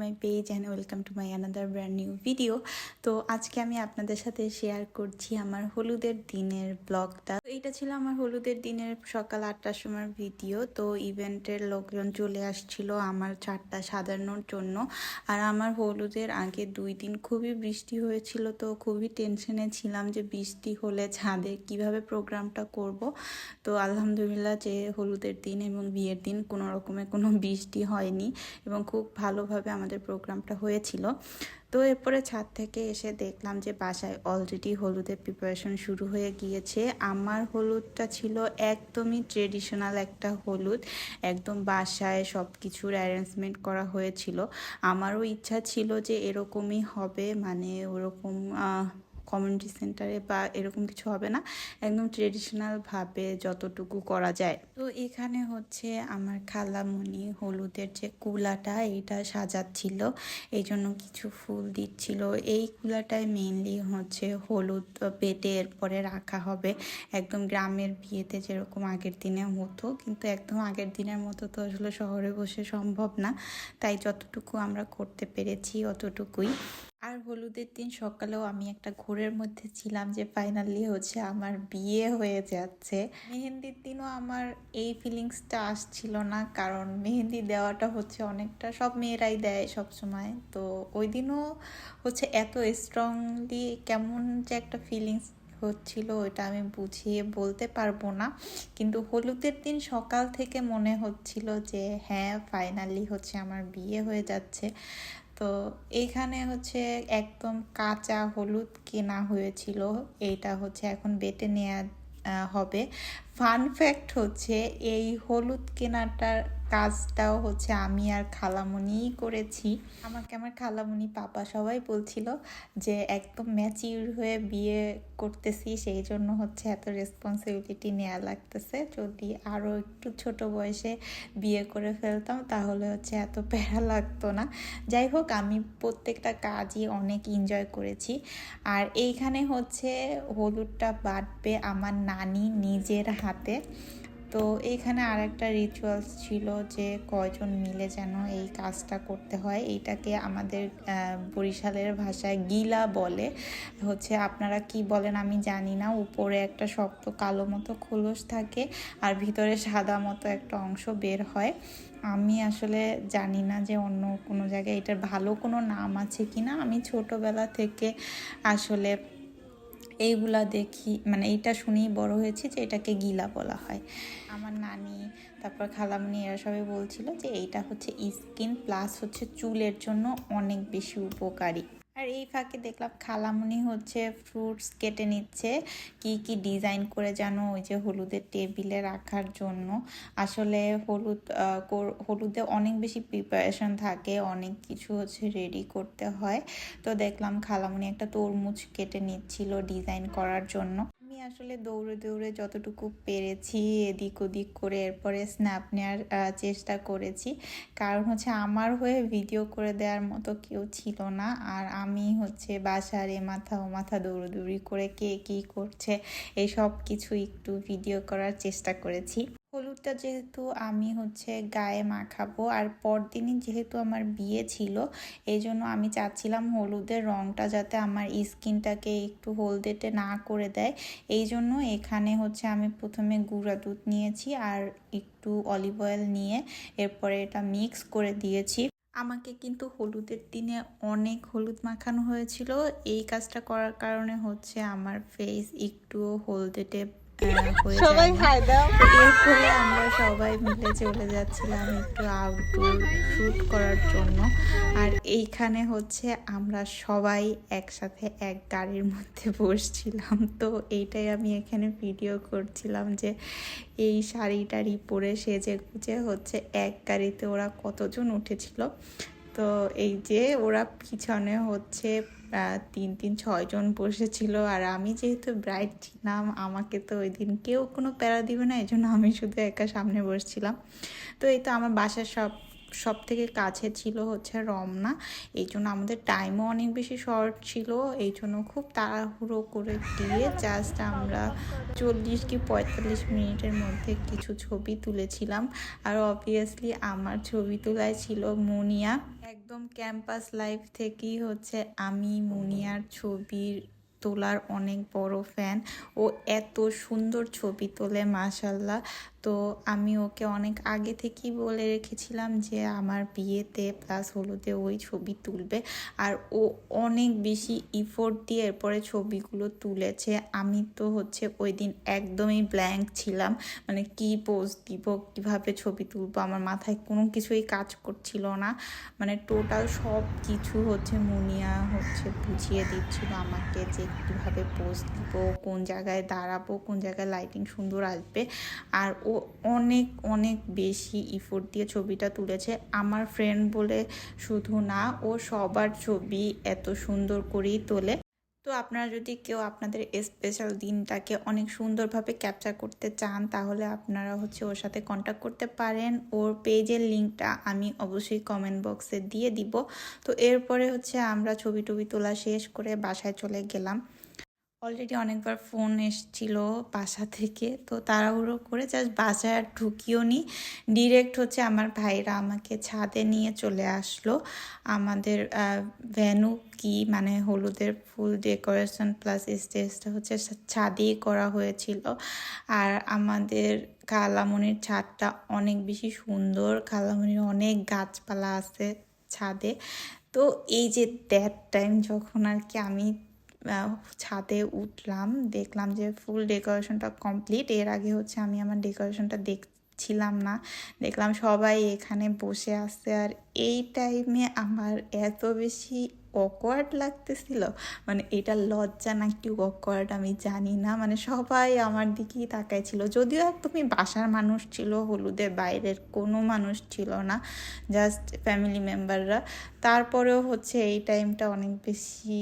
My page and welcome to my another brand new video তো আজকে আমি আপনাদের সাথে শেয়ার করছি আমার হলুদের দিনের ব্লগটা। তো এইটা ছিল আমার হলুদের দিনের সকাল আটটার সময় ভিডিও তো ইভেন্টের লোকজন চলে আসছিল আমার চারটা সাজানোর জন্য। আর আমার হলুদের আগে দুই দিন খুবই বৃষ্টি হয়েছিল, তো খুবই টেনশনে ছিলাম যে বৃষ্টি হলে ছাদে কীভাবে প্রোগ্রামটা করব। তো আলহামদুলিল্লাহ যে হলুদের দিন এবং বিয়ের দিন কোনো রকমের কোনো বৃষ্টি হয়নি এবং খুব ভালোভাবে আমাদের প্রোগ্রামটা হয়েছিল। তো এরপরে ছাদ থেকে এসে দেখলাম যে বাসায় অলরেডি হলুদের প্রিপারেশন শুরু হয়ে গিয়েছে। আমার হলুদটা ছিল একদমই ট্রেডিশনাল একটা হলুদ। একদম বাসায় সব কিছুর অ্যারেঞ্জমেন্ট করা হয়েছিল। আমারও ইচ্ছা ছিল যে এরকমই হবে। মানে ওরকম কমিউনিটি সেন্টারে বা এরকম কিছু হবে না। একদম ট্রেডিশনালভাবে যতটুকু করা যায়। তো এখানে হচ্ছে আমার খালামণি হলুদের যে কুলাটা এটা সাজাচ্ছিল। এই জন্য কিছু ফুল দিচ্ছিল। এই কুলাটায় মেনলি হচ্ছে হলুদ বেটে এরপরে রাখা হবে। একদম গ্রামের বিয়েতে যেরকম আগের দিনে হতো, কিন্তু একদম আগের দিনের মতো তো আসলে শহরে বসে সম্ভব না। তাই যতটুকু আমরা করতে পেরেছি অতটুকুই। আর হলুদের দিন সকালেও আমি একটা ঘোরের মধ্যে ছিলাম যে ফাইনালি হচ্ছে আমার বিয়ে হয়ে যাচ্ছে। মেহেন্দির দিনও আমার এই ফিলিংসটা আসছিল না, কারণ মেহেন্দি দেওয়াটা হচ্ছে অনেকটা সব মেয়েরাই দেয় সব সময় তো ওই দিনও হচ্ছে এত স্ট্রংলি কেমন যে একটা ফিলিংস হচ্ছিল ওইটা আমি বুঝিয়ে বলতে পারব না। কিন্তু হলুদের দিন সকাল থেকে মনে হচ্ছিল যে হ্যাঁ ফাইনালি হচ্ছে আমার বিয়ে হয়ে যাচ্ছে। তো এখানে হচ্ছে একদম কাঁচা হলুদ কেনা হয়েছিল। এইটা হচ্ছে এখন বেটে নেওয়া হবে। ফান ফ্যাক্ট হচ্ছে এই হলুদ কেনাটার কাজটাও হচ্ছে আমি আর খালামণিই করেছি। আমাকে আমার খালামণি পাপা সবাই বলছিল যে একদম ম্যাচিউর হয়ে বিয়ে করতেছি, সেই জন্য হচ্ছে এত রেসপন্সিবিলিটি নেওয়া লাগতেছে। যদি আরও একটু ছোট বয়সে বিয়ে করে ফেলতাম তাহলে হচ্ছে এত প্যারা লাগতো না। যাই হোক, আমি প্রত্যেকটা কাজই অনেক এনজয় করেছি। আর এইখানে হচ্ছে হলুদটা বাটবে আমার নানি নিজের হাতে। তো এইখানে আর একটা রিচুয়ালস ছিল যে কয়জন মিলে যেন এই কাজটা করতে হয়। এইটাকে আমাদের বরিশালের ভাষায় গিলা বলে। হচ্ছে আপনারা কি বলেন আমি জানি না। উপরে একটা শক্ত কালো মতো খোলস থাকে আর ভিতরে সাদা মতো একটা অংশ বের হয়। আমি আসলে জানি না যে অন্য কোনো জায়গায় এটার ভালো কোনো নাম আছে কি না আমি ছোটোবেলা থেকে আসলে এইগুলা দেখি মানে এইটা শুনেই বড় হয়েছি যে এটাকে গিলা বলা হয়। আমার নানি, তারপর খালামনি এরা সবাই বলছিল যে এইটা হচ্ছে স্কিন প্লাস হচ্ছে চুলের জন্য অনেক বেশি উপকারী। আর এই ফাঁকে দেখলাম খালামুনি হচ্ছে ফ্রুটস কেটে নিচ্ছে। কি কি ডিজাইন করে জানো? ওই যে হলুদের টেবিলে রাখার জন্য। আসলে হলুদ হলুদে অনেক বেশি প্রিপারেশন থাকে, অনেক কিছু হচ্ছে রেডি করতে হয়। তো দেখলাম খালামুনি একটা তরমুজ কেটে নিচ্ছিল ডিজাইন করার জন্য। আসলে দৌড়ে দৌড়ে যতটুকু পেরেছি এদিক ওদিক করে এরপরে স্ন্যাপ নেওয়ার চেষ্টা করেছি। কারণ হচ্ছে আমার হয়ে ভিডিও করে দেওয়ার মতো কেউ ছিল না। আর আমি হচ্ছে বাসার এ মাথা ও মাথা দৌড়দৌড়ি করে কে কী করছে, এসব সব কিছু একটু ভিডিও করার চেষ্টা করেছি। হলুদটা যেহেতু আমি হচ্ছে গায়ে মাখাবো আর পরদিনই যেহেতু আমার বিয়ে ছিল এই জন্য আমি চাচ্ছিলাম হলুদের রঙটা যাতে আমার স্কিনটাকে একটু হলদেটে না করে দেয়। এই জন্য এখানে হচ্ছে আমি প্রথমে গুঁড়া দুধ নিয়েছি আর একটু অলিভ অয়েল নিয়ে এরপরে এটা মিক্স করে দিয়েছি। আমাকে কিন্তু হলুদের দিনে অনেক হলুদ মাখানো হয়েছিল। এই কাজটা করার কারণে হচ্ছে আমার ফেস একটু হলদেটে সবাই এরপরে আমরা সবাই মিলে চলে যাচ্ছিলাম একটু আউটডোর শ্যুট করার জন্য। আর এইখানে হচ্ছে আমরা সবাই একসাথে এক গাড়ির মধ্যে বসছিলাম। তো এইটাই আমি এখানে ভিডিও করছিলাম যে এই শাড়ি টাড়ি পরে সেজে গুজে হচ্ছে এক গাড়িতে ওরা কতজন উঠেছিল। তো এই যে ওরা পিছনে হচ্ছে তিন তিন ছয়জন বসেছিল। আর আমি যেহেতু ব্রাইড ছিলাম, আমাকে তো ওই দিন কেউ কোনো প্যারা দিবে না এই জন্য আমি শুধু একা সামনে বসছিলাম। তো এই তো আমার বাসার সব সব থেকে কাছে ছিল হচ্ছে রমনা। এই জন্য আমাদের টাইমও অনেক বেশি শর্ট ছিল। এই জন্য খুব তাড়াহুড়ো করে দিয়ে জাস্ট আমরা চল্লিশ কি পঁয়তাল্লিশ মিনিটের মধ্যে কিছু ছবি তুলেছিলাম। আর অবভিয়াসলি আমার ছবি তোলায় ছিল মুনিয়া। একদম ক্যাম্পাস লাইফ থেকেই হচ্ছে আমি মুনিয়ার ছবির তোলার অনেক বড় ফ্যান ও এত সুন্দর ছবি তোলে মাশাল্লাহ তো আমি ওকে অনেক আগে থেকেই বলে রেখেছিলাম যে, আমার বিয়েতে প্লাস হলুদে ওই ছবি তুলবে। আর ও অনেক বেশি ইফোর্ট দিয়ে এরপরে ছবিগুলো তুলেছে। আমি তো হচ্ছে ওই দিন একদমই ব্ল্যাঙ্ক ছিলাম। মানে কি পোজ দিব, কীভাবে ছবি তুলবো, আমার মাথায় কোনো কিছুই কাজ করছিল না। মানে টোটাল সব কিছু হচ্ছে মুনিয়া হচ্ছে বুঝিয়ে দিচ্ছিল আমাকে যে কীভাবে পোজ দিব, কোন জায়গায় দাঁড়াবো, কোন জায়গায় লাইটিং সুন্দর আসবে। আর ও অনেক অনেক বেশি ইফোর্ট দিয়ে ছবিটা তুলেছে। আমার ফ্রেন্ড বলে শুধু না, ও সবার ছবি এত সুন্দর করেই তোলে। তো আপনারা যদি কেউ আপনাদের স্পেশাল দিনটাকে অনেক সুন্দরভাবে ক্যাপচার করতে চান, তাহলে আপনারা হচ্ছে ওর সাথে কন্ট্যাক্ট করতে পারেন। ওর পেজের লিঙ্কটা আমি অবশ্যই কমেন্ট বক্সে দিয়ে দিব। তো এরপরে হচ্ছে আমরা ছবি টবি তোলা শেষ করে বাসায় চলে গেলাম। অলরেডি অনেকবার ফোন এসছিল বাসা থেকে, তো তাড়াহুড়ো করে জাস্ট বাসায় আর ঢুকিও নি। ডিরেক্ট হচ্ছে আমার ভাইরা আমাকে ছাদে নিয়ে চলে আসলো। আমাদের ভ্যানু কি মানে হলুদের ফুল ডেকোরেশন প্লাস স্টেজটা হচ্ছে ছাদেই করা হয়েছিল। আর আমাদের কালামনির ছাদটা অনেক বেশি সুন্দর কালামনির অনেক গাছপালা আছে ছাদে। তো এই যে দ্যাট টাইম যখন আর কি আমি ছাদে উঠলাম, দেখলাম যে ফুল ডেকোরেশনটা কমপ্লিট এর আগে হচ্ছে আমি আমার ডেকোরেশনটা দেখছিলাম না। দেখলাম সবাই এখানে বসে আছে। আর এই টাইমে আমার এত বেশি অকওয়ার্ড লাগতেছিল। মানে এটা লজ্জা নাকি অকওয়ার্ড আমি জানি না। মানে সবাই আমার দিকেই তাকাই ছিল যদিও একদমই বাসার মানুষ ছিল, হলুদের বাইরের কোনো মানুষ ছিল না জাস্ট ফ্যামিলি মেম্বাররা তারপরেও হচ্ছে এই টাইমটা অনেক বেশি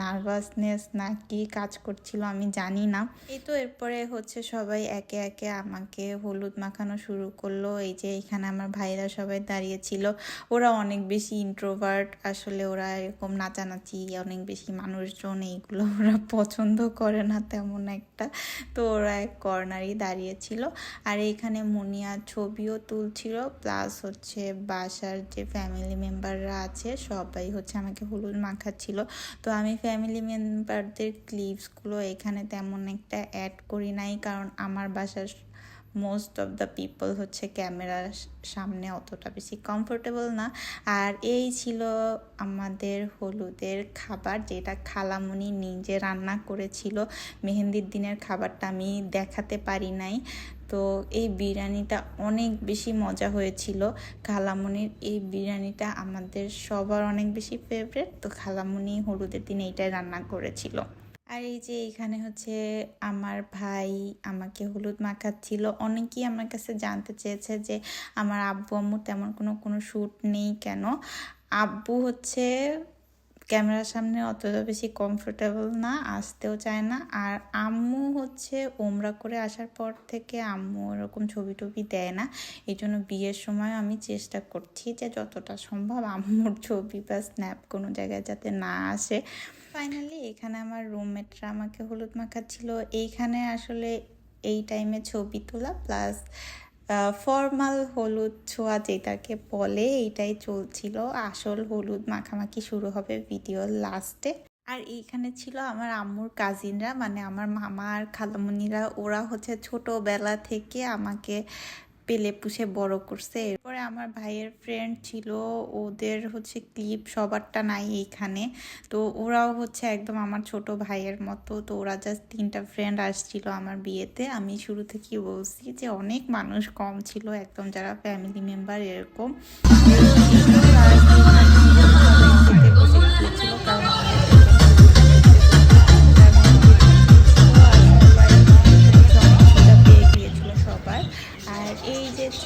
নার্ভাসনেস না কি কাজ করছিল, আমি জানি না। এই তো এরপরে হচ্ছে সবাই একে একে আমাকে হলুদ মাখানো শুরু করল। এই যে এখানে আমার ভাইরা সবাই দাঁড়িয়েছিল ওরা অনেক বেশি ইন্ট্রোভার্ট আসলে ওরা এরকম নাচানাচি অনেক বেশি মানুষজন এইগুলো ওরা পছন্দ করে না তেমন একটা। তো ওরা এক কর্নারই দাঁড়িয়েছিল আর এখানে মুনিয়া ছবিও তুলছিল প্লাস হচ্ছে বাসার যে ফ্যামিলি মেম্বাররা আছে, সবাই হচ্ছে আমাকে হলুদ মাখাচ্ছিল। তো আমি ফ্যামিলি মেম্বারদের ক্লিপসগুলো এখানে তেমন একটা অ্যাড করি নাই, কারণ আমার বাসার মোস্ট অফ দ্য পিপল হচ্ছে ক্যামেরার সামনে অতটা বেশি কমফোর্টেবল না। আর এই ছিল আমাদের হলুদের খাবার, যেটা খালামুনি নিজে রান্না করেছিল। মেহেন্দির দিনের খাবারটা আমি দেখাতে পারি নাই। তো এই বিরিয়ানিটা অনেক বেশি মজা হয়েছিল। খালামুনির এই বিরিয়ানিটা আমাদের সবার অনেক বেশি ফেভারেট তো খালামুনি হলুদের দিন এইটাই রান্না করেছিল। আর এই যে এখানে হচ্ছে আমার ভাই আমাকে হলুদ মাখাচ্ছিল, অনেকেই আমার কাছে জানতে চেয়েছে যে আমার আব্বু আম্মু তেমন কোনো কোনো শ্যুট নেই কেন? আব্বু হচ্ছে ক্যামেরার সামনে অতটা বেশি কমফোর্টেবল না, আসতেও চায় না। আর আম্মু হচ্ছে ওমরা করে আসার পর থেকে আম্মু ওরকম ছবি টবি দেয় না। এই জন্য বিয়ের সময় আমি চেষ্টা করছি যে যতটা সম্ভব আম্মুর ছবি বা স্ন্যাপ কোনো জায়গায় যাতে না আসে। ফাইনালি এখানে আমার রুমমেটরা আমাকে হলুদ মাখাচ্ছিল। এইখানে আসলে এই টাইমে ছবি তোলা প্লাস ফর্মাল হলুদ ছোঁয়া যেটাকে বলে, এইটাই চলছিল। আসল হলুদ মাখামাখি শুরু হবে ভিডিওর লাস্টে আর এইখানে ছিল আমার আম্মুর কাজিনরা মানে আমার মামা আর খালামুনিরা। ওরা হচ্ছে ছোটোবেলা থেকে আমাকে পেলে পুষে বড় করছে। এরপরে আমার ভাইয়ের ফ্রেন্ড ছিল, ওদের হচ্ছে ক্লিপ সবারটা নাই এইখানে। তো ওরাও হচ্ছে একদম আমার ছোট ভাইয়ের মতো। তো ওরা জাস্ট তিনটা ফ্রেন্ড আসছিল আমার বিয়েতে। আমি শুরু থেকেই বলছি যে অনেক মানুষ কম ছিল, একদম যারা ফ্যামিলি মেম্বার এরকম। কারণ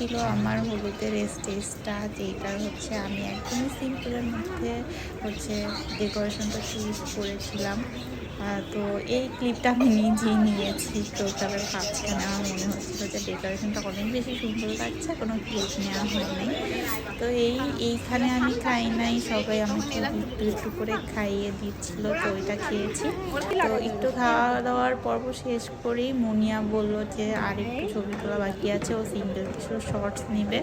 ছিল আমার হলুদের স্টেজটা যেটার হচ্ছে আমি একদমই সিম্পলের মধ্যে হচ্ছে ডেকোরেশনটা চুজ করেছিলাম। তো এই ক্লিপটা আমি নিজেই নিয়েছি টোটালের মাঝখানে আমার মনে হচ্ছিল যে ডেকোরেশনটা অনেক বেশি সুন্দর লাগছে, কোনো ক্লিপ নেওয়া হয়নি। তো এই, এইখানে আমি খাই নাই, সবাই আমাকে একটু একটু করে খাইয়ে দিচ্ছিল, তো ওইটা খেয়েছি। তো একটু খাওয়া দাওয়ার পর্ব শেষ করেই মুনিয়া বলল যে, আর একটু ছবি তোলা বাকি আছে, ও সিঙ্গেল কিছু শর্টস নিবে।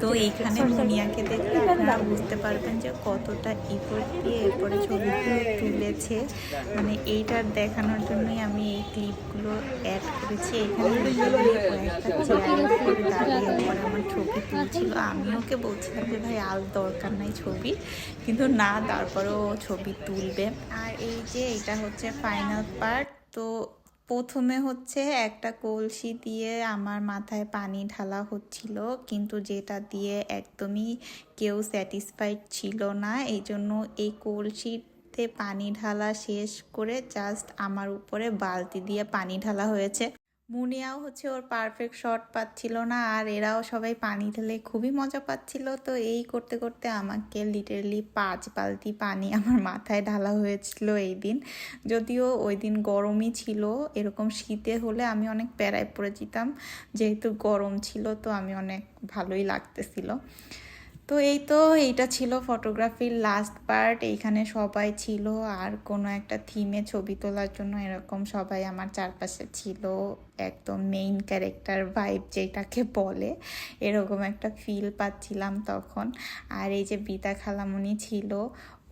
তো এইখানে মুনিয়াকে দেখলে আপনারা বুঝতে পারবেন যে কতটা ইফোর্ট দিয়ে এরপরে ছবিগুলো তুলেছে। মানে এইটার দেখানোর জন্যই আমি এই ক্লিপগুলো অ্যাড করেছি। এখানে পরে আমার ছবি তুলছিল। আমি ওকে বলছিলাম যে, ভাই, আর দরকার নাই ছবি। কিন্তু না, তারপরেও ছবি তুলবে। আর এই যে, এটা হচ্ছে ফাইনাল পার্ট তো প্রথমে হচ্ছে একটা কলসি দিয়ে আমার মাথায় পানি ঢালা হচ্ছিল, কিন্তু যেটা দিয়ে একদমই কেউ স্যাটিসফাইড ছিল না। এই জন্য এই কলসিতে পানি ঢালা শেষ করে জাস্ট আমার উপরে বালতি দিয়ে পানি ঢালা হয়েছে। মুনিয়াও হচ্ছে ওর পারফেক্ট শট পাচ্ছিল না, আর এরাও সবাই পানি ঢেলে খুবই মজা পাচ্ছিল। তো এই করতে করতে আমাকে লিটারেলি পাঁচ বালতি পানি আমার মাথায় ঢালা হয়েছিল এই দিন। যদিও ওই দিন গরমই ছিল, এরকম শীতে হলে আমি অনেক প্যারায় পড়ে যেতাম, যেহেতু গরম ছিল, তো আমি অনেক ভালোই লাগতেছিল। তো এই তো এইটা ছিল ফটোগ্রাফির লাস্ট পার্ট এইখানে সবাই ছিল আর কোনো একটা থিমে ছবি তোলার জন্য এরকম সবাই আমার চারপাশে ছিল, একদম মেইন ক্যারেক্টার ভাইব যেটাকে বলে, এরকম একটা ফিল পাচ্ছিলাম তখন। আর এই যে বিতা খালামণি ছিল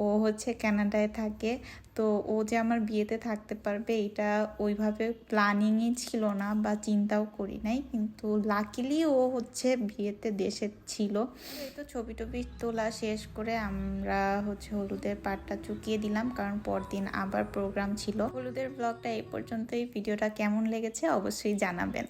ও হচ্ছে ক্যানাডায় থাকে, তো ও যে আমার বিয়েতে থাকতে পারবে, এটা ওইভাবে প্ল্যানিংই ছিল না বা চিন্তাও করি নাই, কিন্তু লাকিলি ও হচ্ছে বিয়েতে দেশে ছিল। তো ছবি টবি তোলা শেষ করে আমরা হচ্ছে হলুদের পাটটা চুকিয়ে দিলাম, কারণ পরদিন আবার প্রোগ্রাম ছিল। হলুদের ব্লগটা এই পর্যন্তই। ভিডিওটা কেমন লেগেছে অবশ্যই জানাবেন।